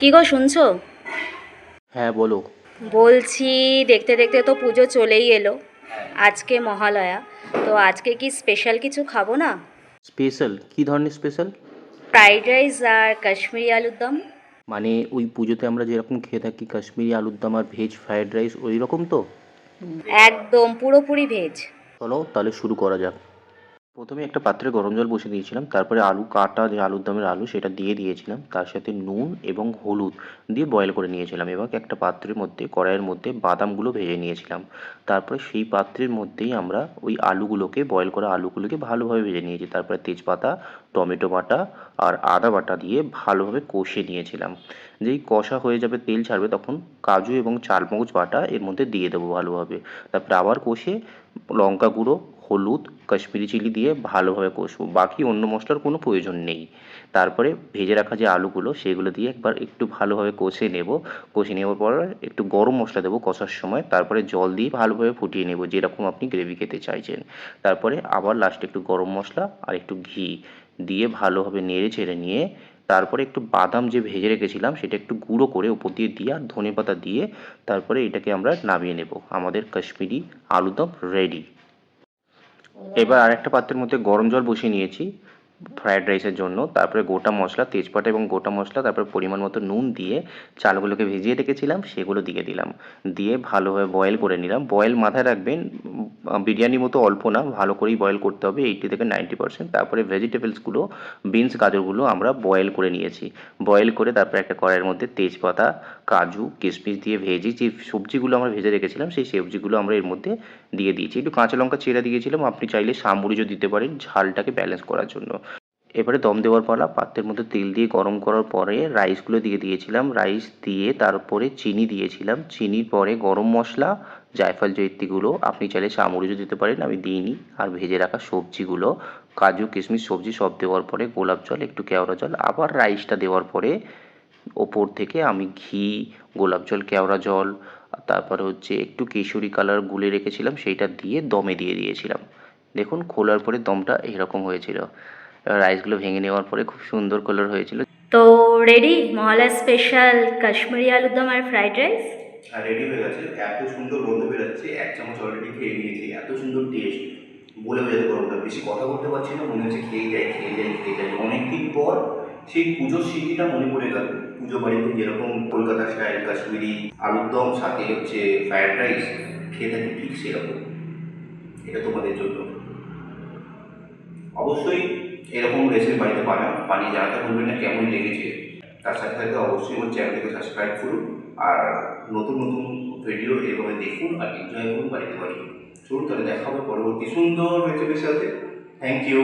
কি গো শুনছো? হ্যাঁ বলো। বলছি দেখতে দেখতে তো পুজো চলেই এলো আজকে মহালয়া। তো আজকে কি স্পেশাল কিছু খাব না? স্পেশাল কি ধরনের স্পেশাল ফ্রাইড রাইস আর কাশ্মীরি আলুর দম। মানে ওই পুজোতে আমরা যেরকম খেয়ে থাকি কাশ্মীরি আলুর দম আর ভেজ ফ্রায়েড রাইস ওই রকম তো? একদম পুরোপুরি ভেজ চলো তাহলে শুরু করা যাক। প্রথমে একটা পাত্রে গরম জল বসে দিয়েছিলাম, তারপরে আলু কাটা যে আলুর দমের আলু সেটা দিয়ে দিয়েছিলাম, তার সাথে নুন এবং হলুদ দিয়ে বয়েল করে নিয়েছিলাম এবং একটা পাত্রের মধ্যে, কড়াইয়ের মধ্যে বাদামগুলো ভেজে নিয়েছিলাম। তারপরে সেই পাত্রের মধ্যেই আমরা ওই আলুগুলোকে বয়েল করা আলুগুলোকে ভালোভাবে ভেজে নিয়েছি। তারপরে তেজপাতা, টমেটো বাটা আর আদা বাটা দিয়ে ভালোভাবে কষে নিয়েছিলাম। যেই কষা হয়ে যাবে, তেল ছাড়বে, তখন কাজু এবং চালমগজ বাটা এর মধ্যে দিয়ে দেবো ভালোভাবে। তারপরে আবার কষে লঙ্কা গুঁড়ো হলুদ, কাশ্মীরি চিলি দিয়ে ভালোভাবে কষবো। বাকি অন্য মশলার কোনো প্রয়োজন নেই। তারপরে ভেজে রাখা যে আলুগুলো, সেগুলো দিয়ে একবার একটু ভালোভাবে কষে নেব। কষে নেওয়ার পর একটু গরম মশলা দেবো কষার সময়। তারপরে জল দিয়ে ভালোভাবে ফুটিয়ে নেব, যেরকম আপনি গ্রেভি খেতে চাইছেন। তারপরে আবার লাস্টে একটু গরম মশলা আর একটু ঘি দিয়ে ভালোভাবে নেড়ে ছেড়ে নিয়ে, তারপরে একটু বাদাম যে ভেজে রেখেছিলাম, সেটা একটু গুঁড়ো করে উপর দিয়ে দিয়ে আর ধনে পাতা দিয়ে, তারপরে এটাকে আমরা নামিয়ে নেব। আমাদের কাশ্মীরি আলুদম রেডি এবার আরেকটা পাত্রের মধ্যে গরম জল বসিয়ে নিয়েছি। ফ্রায়েড রাইসের জন্য। তারপরে গোটা মশলা, তেজপাতা এবং গোটা মশলা, তারপরে পরিমাণ মতো নুন দিয়ে চালগুলোকে ভিজিয়ে রেখেছিলাম, সেগুলো দিয়ে দিলাম। দিয়ে ভালোভাবে বয়েল করে নিলাম। বয়েল মাথায় রাখবেন বিরিয়ানি মতো অল্প না, ভালো করেই বয়েল করতে হবে এইটি থেকে নাইনটি পার্সেন্ট তারপরে ভেজিটেবলসগুলো বিনস গাজরগুলো আমরা বয়েল করে নিয়েছি। বয়েল করে তারপরে একটা কড়াইয়ের মধ্যে তেজপাতা, কাজু, কিশমিশ দিয়ে ভেজে, যে সবজিগুলো আমরা ভেজে রেখেছিলাম, সেই সবজিগুলো আমরা এর মধ্যে দিয়ে দিয়েছি। একটু কাঁচা লঙ্কা চেরা দিয়েছিলাম, আপনি চাইলে সামুরিজও দিতে পারেন ঝালটাকে ব্যালেন্স করার জন্য। এবারে দম দেওয়ার পালা। পাত্রের মধ্যে তেল দিয়ে গরম করার পরে রাইসগুলো দিয়ে দিয়েছিলাম। রাইস দিয়ে তারপরে চিনি দিয়েছিলাম। চিনির পরে গরম মশলা, জায়ফল জয়িত্রীগুলো। আপনি চাইলে চামড়িও দিতে পারেন, আমি দিইনি। আর ভেজে রাখা সবজিগুলো, কাজু, কিশমিশ, সবজি সব দেওয়ার পরে গোলাপ জল, একটু কেওড়া জল, আবার রাইসটা দেওয়ার পরে ওপর থেকে আমি ঘি, গোলাপ জল, কেওড়া জল তারপরে হচ্ছে একটু কেশরি কালার গুলে রেখেছিলাম, সেইটা দিয়ে দমে দিয়ে দিয়েছিলাম। দেখুন, খোলার পরে দমটা এরকম হয়েছিল। রাইসগুলো ভেঙে নেওয়ার পরে খুব সুন্দর কালার হয়েছিল। তো রেডি মহালয়া স্পেশাল কাশ্মীরি আলুর দম আর ফ্রাইড রাইস আর রেডি হয়ে গেছে। এত সুন্দর গন্ধ বেরোচ্ছে এক চামচ অলরেডি খেয়ে নিয়েছি। এত সুন্দর টেস্ট বলে বোঝাতে পারব না। বেশি কথা বলতে পারছি না মনে হচ্ছে খেয়ে যাই খেয়ে যাই খেয়ে যাই। অনেকদিন পর সেই পুজোর স্মৃতিটা মনে পড়ে গেল। পুজো বাড়িতে যেরকম কলকাতা স্টাইল কাশ্মীরি আলুর দম সাথে হচ্ছে ফ্রায়েড রাইস খেয়ে থাকি ঠিক সেরকম। এটা তোমাদের জন্য। অবশ্যই এরকম রেসিপি বাড়িতে বানাও, বানিয়ে জানাতে ভুলবেন না কেমন লেগেছে। তার সাথে সাথে অবশ্যই আমার চ্যানেলটিকে সাবস্ক্রাইব করুন, আর নতুন নতুন ভিডিও এভাবে দেখুন আর এনজয় করুন বাড়িতে বাড়ি চলুন তাহলে দেখাবো পরবর্তী সুন্দর রেসিপির সাথে। Thank you